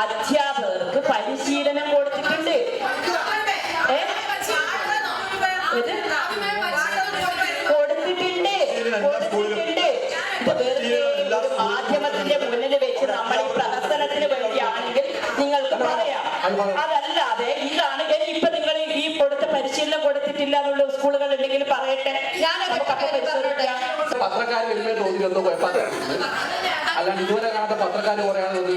അധ്യാപകർക്ക് പരിശീലനം കൊടുത്തിട്ടുണ്ട്. കൊടുത്തിട്ടുണ്ട്. മാധ്യമത്തിന്റെ മുന്നിൽ വെച്ച് നമ്മൾ ഈ വേണ്ടിയാണെങ്കിൽ നിങ്ങൾക്ക് പറയാം. അതല്ലാതെ ഇതാണ് ഇപ്പൊ നിങ്ങൾ ഈ കൊടുത്ത പരിശീലനം കൊടുത്തിട്ടില്ല എന്നുള്ള സ്കൂളുകൾ ഉണ്ടെങ്കിൽ പറയട്ടെ. ഞാൻ പത്രക്കാർ വരുമ്പോൾ തോന്നിയൊന്നും കുഴപ്പമില്ല അല്ലാണ്ട് ഇതുവരെ കാണാത്ത പത്രക്കാർ കുറയാണത്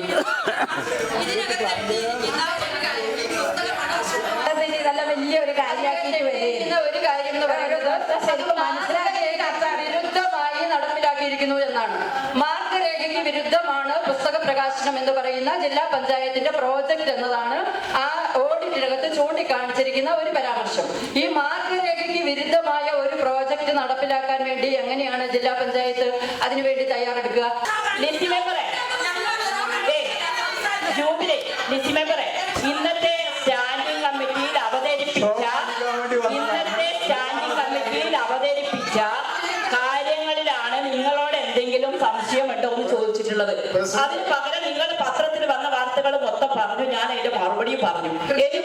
അതിന് നല്ല വലിയൊരു കാര്യമാക്കിയിട്ട് വരുന്ന ഒരു കാര്യം എന്ന് പറയുന്നത് ശരിക്കും വിരുദ്ധമായി നടപ്പിലാക്കിയിരിക്കുന്നു എന്നാണ്. മാർഗരേഖയ്ക്ക് വിരുദ്ധമാണ് പുസ്തക പ്രകാശനം എന്ന് പറയുന്ന ജില്ലാ പഞ്ചായത്തിന്റെ പ്രോജക്റ്റ് എന്നതാണ് ആ ഓഡിറ്റിനകത്ത് ചൂണ്ടിക്കാണിച്ചിരിക്കുന്ന ഒരു പരാമർശം. ഈ മാർഗരേഖയ്ക്ക് വിരുദ്ധമായ ഒരു പ്രോജക്റ്റ് നടപ്പിലാക്കാൻ വേണ്ടി എങ്ങനെയാണ് ജില്ലാ പഞ്ചായത്ത് പറഞ്ഞു ഞാൻ അതിന്റെ മറുപടിയും പറഞ്ഞു. എനിക്ക്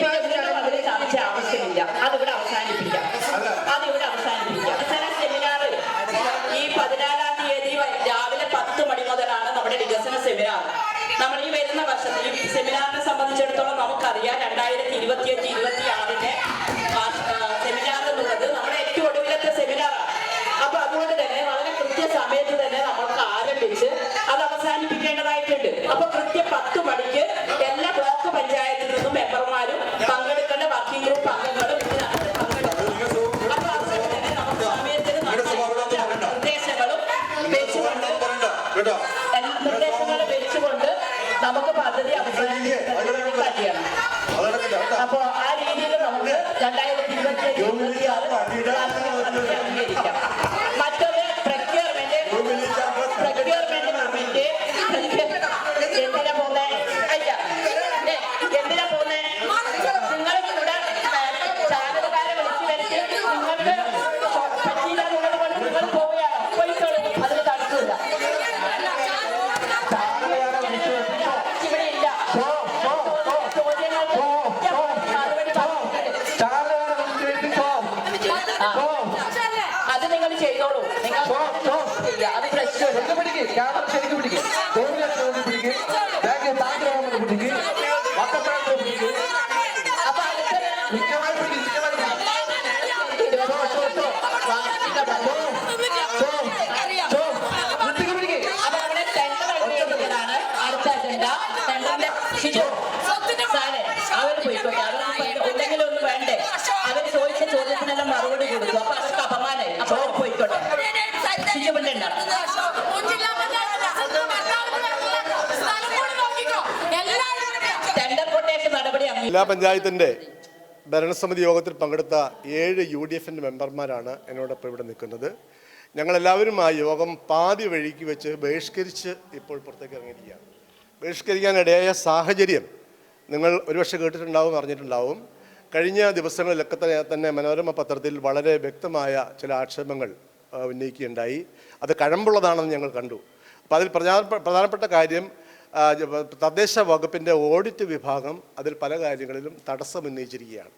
ജില്ലാ പഞ്ചായത്തിന്റെ ഭരണസമിതി യോഗത്തിൽ പങ്കെടുത്ത ഏഴ് യു ഡി എഫിന്റെ മെമ്പർമാരാണ് എന്നോടൊപ്പം ഇവിടെ നിൽക്കുന്നത്. ഞങ്ങളെല്ലാവരും ആ യോഗം പാതി വഴിക്ക് വെച്ച് ബഹിഷ്കരിച്ച് ഇപ്പോൾ പുറത്തേക്ക് ഇറങ്ങിയിരിക്കുകയാണ്. ബഹിഷ്കരിക്കാനിടയായ സാഹചര്യം നിങ്ങൾ ഒരുപക്ഷെ കേട്ടിട്ടുണ്ടാവും അറിഞ്ഞിട്ടുണ്ടാവും. കഴിഞ്ഞ ദിവസങ്ങളിലൊക്കെ തന്നെ തന്നെ മനോരമ പത്രത്തിൽ വളരെ വ്യക്തമായ ചില ആക്ഷേപങ്ങൾ ഉന്നയിക്കുകയുണ്ടായി അത് കഴമ്പുള്ളതാണെന്ന് ഞങ്ങൾ കണ്ടു. അപ്പോൾ അതിൽ പ്രധാന പ്രധാനപ്പെട്ട കാര്യം തദ്ദേശ വകുപ്പിന്റെ ഓഡിറ്റ് വിഭാഗം അതിൽ പല കാര്യങ്ങളിലും തടസ്സം ഉന്നയിച്ചിരിക്കുകയാണ്.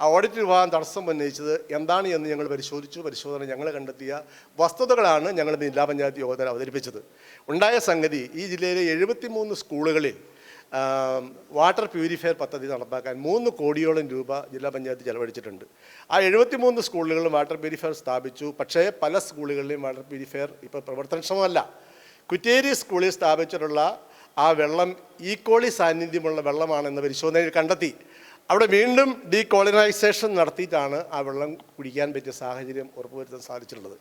ആ ഓഡിറ്റ് വിഭാഗം തടസ്സം ഉന്നയിച്ചത് എന്താണ് എന്ന് ഞങ്ങൾ പരിശോധിച്ചു. പരിശോധന ഞങ്ങൾ കണ്ടെത്തിയ വസ്തുതകളാണ് ഞങ്ങൾ ജില്ലാ പഞ്ചായത്ത് യോഗത്തിൽ അവതരിപ്പിച്ചത്. ഉണ്ടായ സംഗതി ഈ ജില്ലയിലെ എഴുപത്തിമൂന്ന് സ്കൂളുകളിൽ വാട്ടർ പ്യൂരിഫയർ പദ്ധതി നടപ്പാക്കാൻ മൂന്ന് കോടിയോളം രൂപ ജില്ലാ പഞ്ചായത്ത് ചെലവഴിച്ചിട്ടുണ്ട്. ആ എഴുപത്തിമൂന്ന് സ്കൂളുകളിലും വാട്ടർ പ്യൂരിഫയർ സ്ഥാപിച്ചു. പക്ഷേ പല സ്കൂളുകളിലെയും വാട്ടർ പ്യൂരിഫയർ ഇപ്പോൾ പ്രവർത്തനക്ഷമമല്ല. കുറ്റേരി സ്കൂളിൽ സ്ഥാപിച്ചിട്ടുള്ള ആ വെള്ളം ഈക്വളി സാന്നിധ്യമുള്ള വെള്ളമാണെന്ന് പരിശോധനയിൽ കണ്ടെത്തി. അവിടെ വീണ്ടും ഡീകോളനൈസേഷൻ നടത്തിയിട്ടാണ് ആ വെള്ളം കുടിക്കാൻ പറ്റിയ സാഹചര്യം ഉറപ്പുവരുത്താൻ സാധിച്ചിട്ടുള്ളത്.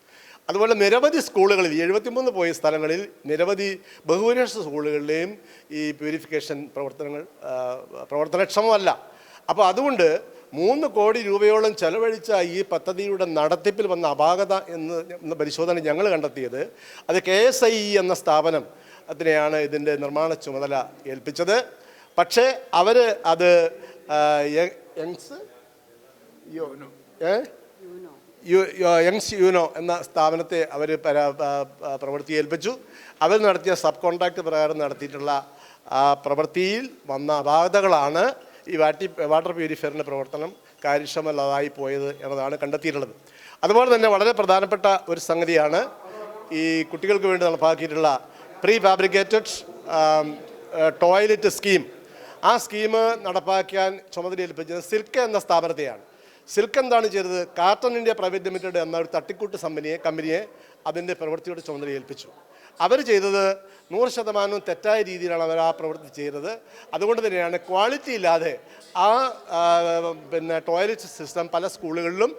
അതുപോലെ നിരവധി സ്കൂളുകളിൽ എഴുപത്തിമൂന്ന് പോയ സ്ഥലങ്ങളിൽ നിരവധി ബഹുഭൂരിപക്ഷ സ്കൂളുകളിലെയും ഈ പ്യൂരിഫിക്കേഷൻ പ്രവർത്തനങ്ങൾ പ്രവർത്തനക്ഷമമല്ല. അപ്പോൾ അതുകൊണ്ട് മൂന്ന് കോടി രൂപയോളം ചെലവഴിച്ച ഈ പദ്ധതിയുടെ നടത്തിപ്പിൽ വന്ന അപാകത എന്ന് എന്ന പരിശോധന ഞങ്ങൾ കണ്ടെത്തിയത്. അത് കെ എസ് ഐ ഇ എന്ന സ്ഥാപനം അതിനെയാണ് ഇതിന്റെ നിർമ്മാണ ചുമതല ഏൽപ്പിച്ചത്. പക്ഷേ അവർ അത് യങ്സ് യോനോ ഏ? യങ്സ് യുനോ എന്ന സ്ഥാപനത്തെ അവർ പ്രവൃത്തി ഏൽപ്പിച്ചു. അവർ നടത്തിയ സബ് കോൺട്രാക്ട് പ്രകാരം നടത്തിയിട്ടുള്ള ആ പ്രവൃത്തിയിൽ വന്ന അപാകതകളാണ് ഈ വാട്ടി വാട്ടർ പ്യൂരിഫയറിന്റെ പ്രവർത്തനം കാര്യക്ഷമമല്ലാതായി പോയത് എന്നതാണ് കണ്ടെത്തിയിട്ടുള്ളത്. അതുപോലെ തന്നെ വളരെ പ്രധാനപ്പെട്ട ഒരു സംഗതിയാണ് ഈ കുട്ടികൾക്ക് വേണ്ടി നടപ്പാക്കിയിട്ടുള്ള പ്രീ ഫാബ്രിക്കേറ്റഡ് ടോയ്ലറ്റ് സ്കീം ആ സ്കീം നടപ്പാക്കാൻ ചുമതലയേൽപ്പിച്ചത് സിൽക്ക് എന്ന സ്ഥാപനത്തെയാണ്. സിൽക്ക് എന്താണ് ചെയ്തത്? കാർട്ടൺ ഇന്ത്യ പ്രൈവറ്റ് ലിമിറ്റഡ് എന്ന ഒരു തട്ടിക്കൂട്ട് കമ്പനിയെ കമ്പനിയെ അതിന്റെ പ്രവൃത്തിയുടെ ചുമതല ഏൽപ്പിച്ചു അവർ ചെയ്തത് നൂറ് ശതമാനവും തെറ്റായ രീതിയിലാണ് അവർ ആ പ്രവൃത്തി ചെയ്തത്. അതുകൊണ്ട് തന്നെയാണ് ക്വാളിറ്റി ഇല്ലാതെ ആ പിന്നെ ടോയ്ലറ്റ് സിസ്റ്റം പല സ്കൂളുകളിലും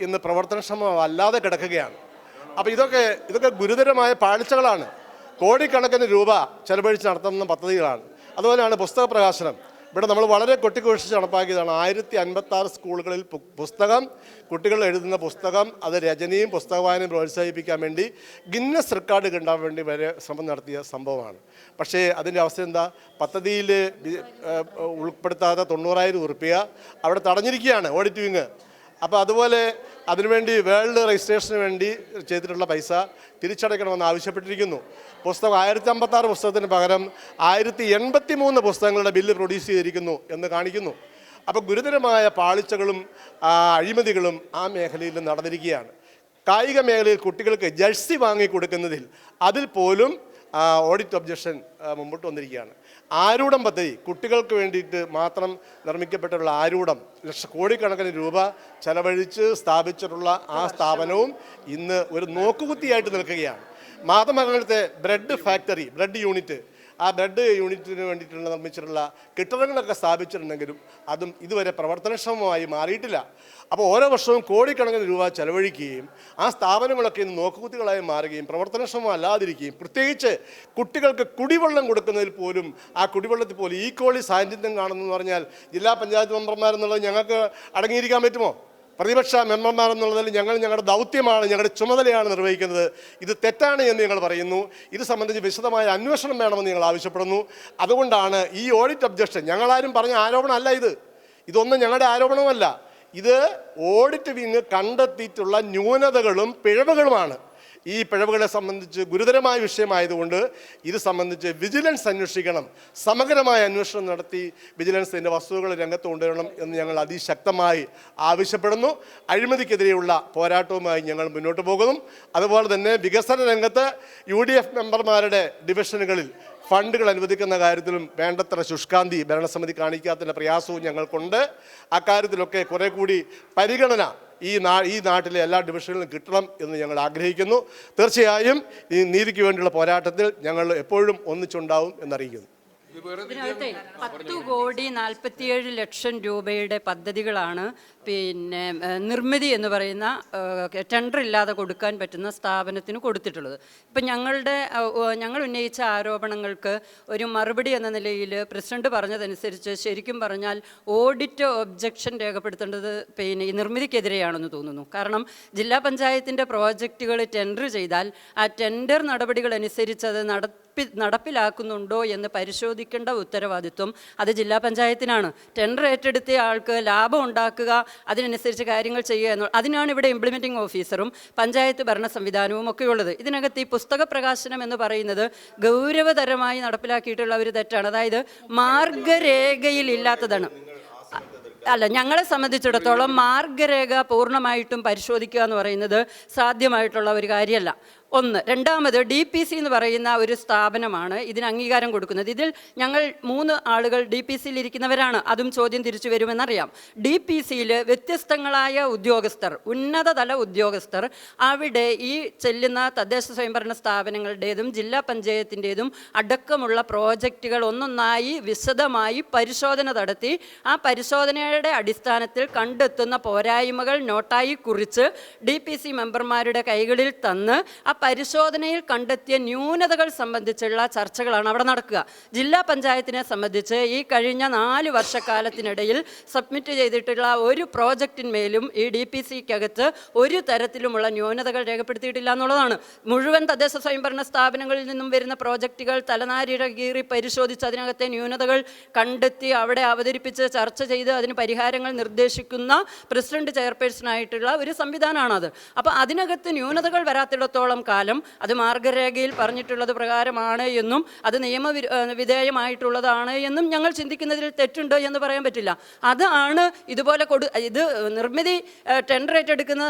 ഇന്ന് പ്രവർത്തനക്ഷമമല്ലാതെ കിടക്കുകയാണ്. അപ്പോൾ ഇതൊക്കെ ഇതൊക്കെ ഗുരുതരമായ പാളിച്ചകളാണ്. കോടിക്കണക്കിന് രൂപ ചെലവഴിച്ച് നടത്തുന്ന പദ്ധതികളാണ്. അതുപോലെയാണ് പുസ്തക പ്രകാശനം ഇവിടെ നമ്മൾ വളരെ കൊട്ടിക്കോഷിച്ച് നടപ്പാക്കിയതാണ്. ആയിരത്തി അൻപത്തി ആറ് സ്കൂളുകളിൽ പുസ്തകം കുട്ടികൾ എഴുതുന്ന പുസ്തകം അത് രചനയും പുസ്തക വായനയും പ്രോത്സാഹിപ്പിക്കാൻ വേണ്ടി ഗിന്നസ് റെക്കോർഡ് കിട്ടാൻ വേണ്ടി വരെ ശ്രമം നടത്തിയ സംഭവമാണ്. പക്ഷേ അതിന്റെ അവസ്ഥ എന്താ? പദ്ധതിയിൽ ഉൾപ്പെടുത്താതെ ഉൾപ്പെടുത്താത്ത തൊണ്ണൂറായിരം ഉറുപ്പിക അവിടെ തടഞ്ഞിരിക്കുകയാണ് ഓഡിറ്റ് വിങ് അപ്പോൾ അതുപോലെ അതിനുവേണ്ടി വേൾഡ് രജിസ്ട്രേഷന് വേണ്ടി ചെയ്തിട്ടുള്ള പൈസ തിരിച്ചടയ്ക്കണമെന്ന് ആവശ്യപ്പെട്ടിരിക്കുന്നു. പുസ്തകം ആയിരത്തി അമ്പത്താറ് പുസ്തകത്തിന് പകരം ആയിരത്തി എൺപത്തി മൂന്ന് പുസ്തകങ്ങളുടെ ബില്ല് പ്രൊഡ്യൂസ് ചെയ്തിരിക്കുന്നു എന്ന് കാണിക്കുന്നു. അപ്പോൾ ഗുരുതരമായ പാളിച്ചകളും അഴിമതികളും ആ മേഖലയിൽ നടന്നിരിക്കുകയാണ്. കായിക മേഖലയിൽ കുട്ടികൾക്ക് ജഴ്സി വാങ്ങി കൊടുക്കുന്നതിൽ അതിൽ പോലും ഓഡിറ്റ് ഒബ്ജക്ഷൻ മുമ്പോട്ട് വന്നിരിക്കുകയാണ്. ആരൂഢം പദ്ധതി. കുട്ടികൾക്ക് വേണ്ടിയിട്ട് മാത്രം നിർമ്മിക്കപ്പെട്ടുള്ള ആരൂഢം. ലക്ഷ കോടിക്കണക്കിന് രൂപ ചെലവഴിച്ച് സ്ഥാപിച്ചിട്ടുള്ള ആ സ്ഥാപനവും ഇന്ന് ഒരു നോക്കുകുത്തിയായിട്ട് നിൽക്കുകയാണ്. മാതമംഗലത്തെ ബ്രെഡ് ഫാക്ടറി ബ്രെഡ് യൂണിറ്റ് ആ ബ്ലഡ് യൂണിറ്റിന് വേണ്ടിയിട്ടുള്ള നിർമ്മിച്ചിട്ടുള്ള കെട്ടിടങ്ങളൊക്കെ സ്ഥാപിച്ചിട്ടുണ്ടെങ്കിലും അതും ഇതുവരെ പ്രവർത്തനക്ഷമമായി മാറിയിട്ടില്ല. അപ്പോൾ ഓരോ വർഷവും കോടിക്കണക്കിന് രൂപ ചെലവഴിക്കുകയും ആ സ്ഥാപനങ്ങളൊക്കെ ഇന്ന് നോക്കുകുത്തികളായി മാറുകയും പ്രവർത്തനക്ഷമം അല്ലാതിരിക്കുകയും പ്രത്യേകിച്ച് കുട്ടികൾക്ക് കുടിവെള്ളം കൊടുക്കുന്നതിൽ പോലും ആ കുടിവെള്ളത്തിൽ പോലും ഈക്വളി സാന്നിധ്യം കാണുന്നു പറഞ്ഞാൽ ജില്ലാ പഞ്ചായത്ത് മെമ്പർമാരെന്നുള്ളത് ഞങ്ങൾക്ക് അടങ്ങിയിരിക്കാൻ പറ്റുമോ? പ്രതിപക്ഷ മെമ്പർമാരെന്നുള്ളതിൽ ഞങ്ങൾ ഞങ്ങളുടെ ദൗത്യമാണ് ഞങ്ങളുടെ ചുമതലയാണ് നിർവഹിക്കുന്നത്. ഇത് തെറ്റാണ് എന്ന് ഞങ്ങൾ പറയുന്നു. ഇത് സംബന്ധിച്ച് വിശദമായ അന്വേഷണം വേണമെന്ന് ഞങ്ങൾ ആവശ്യപ്പെടുന്നു. അതുകൊണ്ടാണ് ഈ ഓഡിറ്റ് അബ്ജക്ഷൻ ഞങ്ങളാരും പറഞ്ഞ ആരോപണമല്ല ഇത്. ഇതൊന്നും ഞങ്ങളുടെ ആരോപണമല്ല ഇത് ഓഡിറ്റ് വിങ് കണ്ടെത്തിയിട്ടുള്ള ന്യൂനതകളും പിഴവുകളുമാണ്. ഈ പിഴവുകളെ സംബന്ധിച്ച് ഗുരുതരമായ വിഷയമായതുകൊണ്ട് ഇത് സംബന്ധിച്ച് വിജിലൻസ് അന്വേഷിക്കണം. സമഗ്രമായ അന്വേഷണം നടത്തി വിജിലൻസ് ഇതിന്റെ വസ്തുതകൾ രംഗത്ത് കൊണ്ടുവരണം എന്ന് ഞങ്ങൾ അതിശക്തമായി ആവശ്യപ്പെടുന്നു. അഴിമതിക്കെതിരെയുള്ള പോരാട്ടവുമായി ഞങ്ങൾ മുന്നോട്ട് പോകുന്നു. അതുപോലെ തന്നെ വികസന രംഗത്ത് യു മെമ്പർമാരുടെ ഡിവിഷനുകളിൽ ഫണ്ടുകൾ അനുവദിക്കുന്ന കാര്യത്തിലും വേണ്ടത്ര ശുഷ്കാന്തി ഭരണസമിതി കാണിക്കാത്തതിന്റെ പ്രയാസവും ഞങ്ങൾക്കുണ്ട്. അക്കാര്യത്തിലൊക്കെ കുറെ കൂടി പരിഗണന ഈ നാ ഈ നാട്ടിലെ എല്ലാ ഡിവിഷനിലും കിട്ടണം എന്ന് ഞങ്ങൾ ആഗ്രഹിക്കുന്നു. തീർച്ചയായും ഈ നീതിക്ക് വേണ്ടിയുള്ള പോരാട്ടത്തിൽ ഞങ്ങൾ എപ്പോഴും ഒന്നിച്ചുണ്ടാവും എന്നറിയിക്കുന്നു. ഇതിനകത്തെ പത്ത് കോടി നാൽപ്പത്തിയേഴ് ലക്ഷം രൂപയുടെ പദ്ധതികളാണ് പിന്നെ നിർമ്മിതി എന്ന് പറയുന്ന ടെൻഡർ ഇല്ലാതെ കൊടുക്കാൻ പറ്റുന്ന സ്ഥാപനത്തിന് കൊടുത്തിട്ടുള്ളത്. ഇപ്പം ഞങ്ങളുടെ ഞങ്ങൾ ഉന്നയിച്ച ആരോപണങ്ങൾക്ക് ഒരു മറുപടി എന്ന നിലയിൽ പ്രസിഡന്റ് പറഞ്ഞതനുസരിച്ച് ശരിക്കും പറഞ്ഞാൽ ഓഡിറ്റ് ഒബ്ജക്ഷൻ രേഖപ്പെടുത്തേണ്ടത് പിന്നെ ഈ നിർമ്മിതിക്കെതിരെയാണെന്ന് തോന്നുന്നു. കാരണം ജില്ലാ പഞ്ചായത്തിന്റെ പ്രോജക്റ്റുകൾ ടെൻഡർ ചെയ്താൽ ആ ടെൻഡർ നടപടികൾ അനുസരിച്ച് അത് നടപ്പി നടപ്പിലാക്കുന്നുണ്ടോ എന്ന് പരിശോധിക്കേണ്ട ഉത്തരവാദിത്വം അത് ജില്ലാ പഞ്ചായത്തിനാണ്. ടെൻഡർ ഏറ്റെടുത്ത ആൾക്ക് ലാഭം ഉണ്ടാക്കുക അതിനനുസരിച്ച് കാര്യങ്ങൾ ചെയ്യുക എന്നു അതിനാണ് ഇവിടെ ഇംപ്ലിമെന്റിംഗ് ഓഫീസറും പഞ്ചായത്ത് ഭരണ സംവിധാനവും ഒക്കെ ഉള്ളത്. ഇതിനകത്ത് ഈ പുസ്തക പ്രകാശനം എന്ന് പറയുന്നത് ഗൗരവതരമായി നടപ്പിലാക്കിയിട്ടുള്ള ഒരു തെറ്റാണ്. അതായത് മാർഗരേഖയിൽ ഇല്ലാത്തതാണ്. അല്ല ഞങ്ങളെ സംബന്ധിച്ചിടത്തോളം മാർഗരേഖ പൂർണമായിട്ടും പരിശോധിക്കുക എന്ന് പറയുന്നത് സാധ്യമായിട്ടുള്ള ഒരു കാര്യമല്ല. ഒന്ന്. രണ്ടാമത് ഡി പി സി എന്ന് പറയുന്ന ഒരു സ്ഥാപനമാണ് ഇതിന് അംഗീകാരം കൊടുക്കുന്നത്. ഇതിൽ ഞങ്ങൾ മൂന്ന് ആളുകൾ ഡി പി സിയിൽ ഇരിക്കുന്നവരാണ്. അതും ചോദ്യം തിരിച്ചു വരുമെന്നറിയാം. ഡി പി സിയിൽ വ്യത്യസ്തങ്ങളായ ഉദ്യോഗസ്ഥർ ഉന്നതതല ഉദ്യോഗസ്ഥർ അവിടെ ഈ ചെല്ലുന്ന തദ്ദേശ സ്വയംഭരണ സ്ഥാപനങ്ങളുടേതും ജില്ലാ പഞ്ചായത്തിന്റെതും അടക്കമുള്ള പ്രോജക്റ്റുകൾ ഒന്നൊന്നായി വിശദമായി പരിശോധന നടത്തി. ആ പരിശോധനയുടെ അടിസ്ഥാനത്തിൽ കണ്ടെത്തുന്ന പോരായ്മകൾ നോട്ടായി കുറിച്ച് ഡി പി സി മെമ്പർമാരുടെ കൈകളിൽ തന്ന് ആ പരിശോധനയിൽ കണ്ടെത്തിയ ന്യൂനതകൾ സംബന്ധിച്ചുള്ള ചർച്ചകളാണ് അവിടെ നടക്കുക. ജില്ലാ പഞ്ചായത്തിനെ സംബന്ധിച്ച് ഈ കഴിഞ്ഞ നാല് വർഷക്കാലത്തിനിടയിൽ സബ്മിറ്റ് ചെയ്തിട്ടുള്ള ഒരു പ്രോജക്റ്റിന്മേലും ഈ ഡി പി സിക്കകത്ത് ഒരു തരത്തിലുമുള്ള ന്യൂനതകൾ രേഖപ്പെടുത്തിയിട്ടില്ല എന്നുള്ളതാണ്. മുഴുവൻ തദ്ദേശ സ്വയംഭരണ സ്ഥാപനങ്ങളിൽ നിന്നും വരുന്ന പ്രോജക്റ്റുകൾ തലനാരിഴ കീറി പരിശോധിച്ച് അതിനകത്തെ ന്യൂനതകൾ കണ്ടെത്തി അവിടെ അവതരിപ്പിച്ച് ചർച്ച ചെയ്ത് അതിന് പരിഹാരങ്ങൾ നിർദ്ദേശിക്കുന്ന പ്രസിഡന്റ് ചെയർപേഴ്സണായിട്ടുള്ള ഒരു സംവിധാനമാണത്. അപ്പോൾ അതിനകത്ത് ന്യൂനതകൾ വരാത്തിടത്തോളം കാലം അത് മാർഗരേഖയിൽ പറഞ്ഞിട്ടുള്ളത് പ്രകാരമാണ് എന്നും അത് നിയമ വിധേയമായിട്ടുള്ളതാണ് എന്നും ഞങ്ങൾ ചിന്തിക്കുന്നതിൽ തെറ്റുണ്ട് എന്ന് പറയാൻ പറ്റില്ല. അതാണ് ഇതുപോലെ കൊടു ഇത് നിർമ്മിതി ടെൻഡർ ഏറ്റെടുക്കുന്ന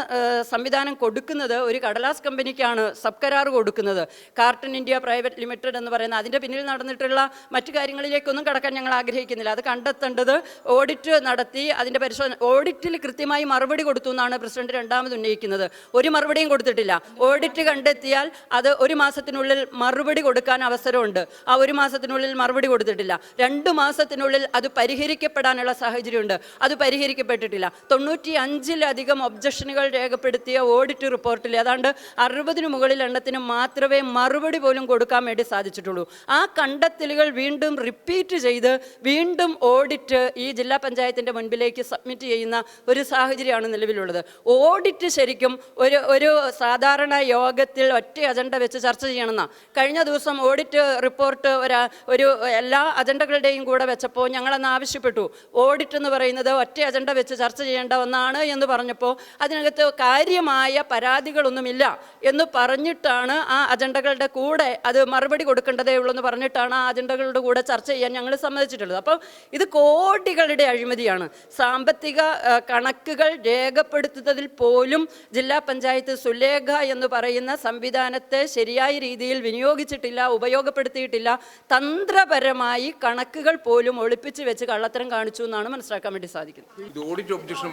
സംവിധാനം കൊടുക്കുന്നത് ഒരു കടലാസ് കമ്പനിക്കാണ് സബ് കരാർ കൊടുക്കുന്നത്. കാർട്ടൺ ഇന്ത്യ പ്രൈവറ്റ് ലിമിറ്റഡ് എന്ന് പറയുന്ന അതിന്റെ പിന്നിൽ നടന്നിട്ടുള്ള മറ്റു കാര്യങ്ങളിലേക്കൊന്നും കടക്കാൻ ഞങ്ങൾ ആഗ്രഹിക്കുന്നില്ല. അത് കണ്ടെത്തേണ്ടത് ഓഡിറ്റ് നടത്തി അതിന്റെ പരിശോധന ഓഡിറ്റിൽ കൃത്യമായി മറുപടി കൊടുത്തു എന്നാണ് പ്രസിഡന്റ് രണ്ടാമത് ഉന്നയിക്കുന്നത്. ഒരു മറുപടിയും കൊടുത്തിട്ടില്ല. ഓഡിറ്റ് കണ്ടെത്തിയാൽ അത് ഒരു മാസത്തിനുള്ളിൽ മറുപടി കൊടുക്കാൻ അവസരമുണ്ട്. ആ ഒരു മാസത്തിനുള്ളിൽ മറുപടി കൊടുത്തിട്ടില്ല. രണ്ട് മാസത്തിനുള്ളിൽ അത് പരിഹരിക്കപ്പെടാനുള്ള സാഹചര്യമുണ്ട്. അത് പരിഹരിക്കപ്പെട്ടിട്ടില്ല. തൊണ്ണൂറ്റി അഞ്ചിലധികം ഒബ്ജക്ഷനുകൾ രേഖപ്പെടുത്തിയ ഓഡിറ്റ് റിപ്പോർട്ടിൽ ഏതാണ്ട് അറുപതിന് മുകളിൽ എണ്ണത്തിന് മാത്രമേ മറുപടി പോലും കൊടുക്കാൻ വേണ്ടി സാധിച്ചിട്ടുള്ളൂ. ആ കണ്ടെത്തലുകൾ വീണ്ടും റിപ്പീറ്റ് ചെയ്ത് വീണ്ടും ഓഡിറ്റ് ഈ ജില്ലാ പഞ്ചായത്തിന്റെ മുൻപിലേക്ക് സബ്മിറ്റ് ചെയ്യുന്ന ഒരു സാഹചര്യമാണ് നിലവിലുള്ളത്. ഓഡിറ്റ് ശരിക്കും ഒരു ഒരു സാധാരണ യോഗത്തിൽ ഒറ്റ അജണ്ട വെച്ച് ചർച്ച ചെയ്യണമെന്നാണ് കഴിഞ്ഞ ദിവസം ഓഡിറ്റ് റിപ്പോർട്ട് ഒരു ഒരു എല്ലാ അജണ്ടകളുടെയും കൂടെ വെച്ചപ്പോൾ ഞങ്ങളെന്ന് ആവശ്യപ്പെട്ടു. ഓഡിറ്റ് എന്ന് പറയുന്നത് ഒറ്റ അജണ്ട വെച്ച് ചർച്ച ചെയ്യേണ്ട ഒന്നാണ് എന്ന് പറഞ്ഞപ്പോൾ അതിനകത്ത് കാര്യമായ പരാതികളൊന്നുമില്ല എന്ന് പറഞ്ഞിട്ടാണ് ആ അജണ്ടകളുടെ കൂടെ അത് മറുപടി കൊടുക്കേണ്ടതേ ഉള്ളൂ എന്ന് പറഞ്ഞിട്ടാണ് ആ അജണ്ടകളുടെ കൂടെ ചർച്ച ചെയ്യാൻ ഞങ്ങൾ സമ്മതിച്ചിട്ടുള്ളത്. അപ്പം ഇത് കോടികളുടെ അഴിമതിയാണ്. സാമ്പത്തിക കണക്കുകൾ രേഖപ്പെടുത്തുന്നതിൽ പോലും ജില്ലാ പഞ്ചായത്ത് സുലേഖ എന്ന് പറയുന്ന സംവിധാനത്തെ ശരിയായ രീതിയിൽ വിനിയോഗിച്ചിട്ടില്ല ഉപയോഗപ്പെടുത്തിയിട്ടില്ല തന്ത്രപരമായി കണക്കുകൾ പോലും ഒളിപ്പിച്ച് വെച്ച് കള്ളത്തരം കാണിച്ചു എന്നാണ് മനസ്സിലാക്കാൻ വേണ്ടി സാധിക്കുന്നത്. ഓഡിറ്റ് ഒബ്ജക്ഷൻ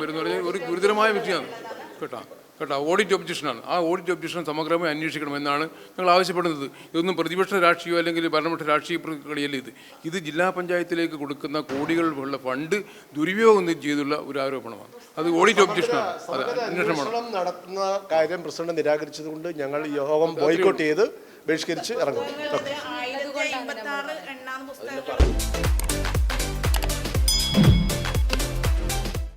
ഒരു ഗുരുതരമായ വിഷയമാണ് കേട്ടോ? കേട്ടോ ഓഡിറ്റ് ഒബ്ജക്ഷനാണ് ആ ഓഡിറ്റ് ഒബ്ജക്ഷൻ സമഗ്രമായി അന്വേഷിക്കണമെന്നാണ് ഞങ്ങൾ ആവശ്യപ്പെടുന്നത്. ഇതൊന്നും പ്രതിപക്ഷ രാഷ്ട്രീയമോ അല്ലെങ്കിൽ ഭരണപക്ഷ രാഷ്ട്രീയ പ്രക്രിയയല്ല ഇത്. ഇത് ജില്ലാ പഞ്ചായത്തിലേക്ക് കൊടുക്കുന്ന കോടികൾ ഉള്ള ഫണ്ട് ദുരുപയോഗം ചെയ്തുള്ള ഒരു ആരോപണമാണ്. അത് ഓഡിറ്റ് ഒബ്ജക്ഷനാണ് അത് അന്വേഷണം നടത്തുന്ന കാര്യം പ്രസിഡന്റ് നിരാകരിച്ചതുകൊണ്ട് ഞങ്ങൾ യോഗം ബോയ്ക്കോട്ട് ചെയ്ത് ബഹിഷ്കരിച്ച് ഇറങ്ങും.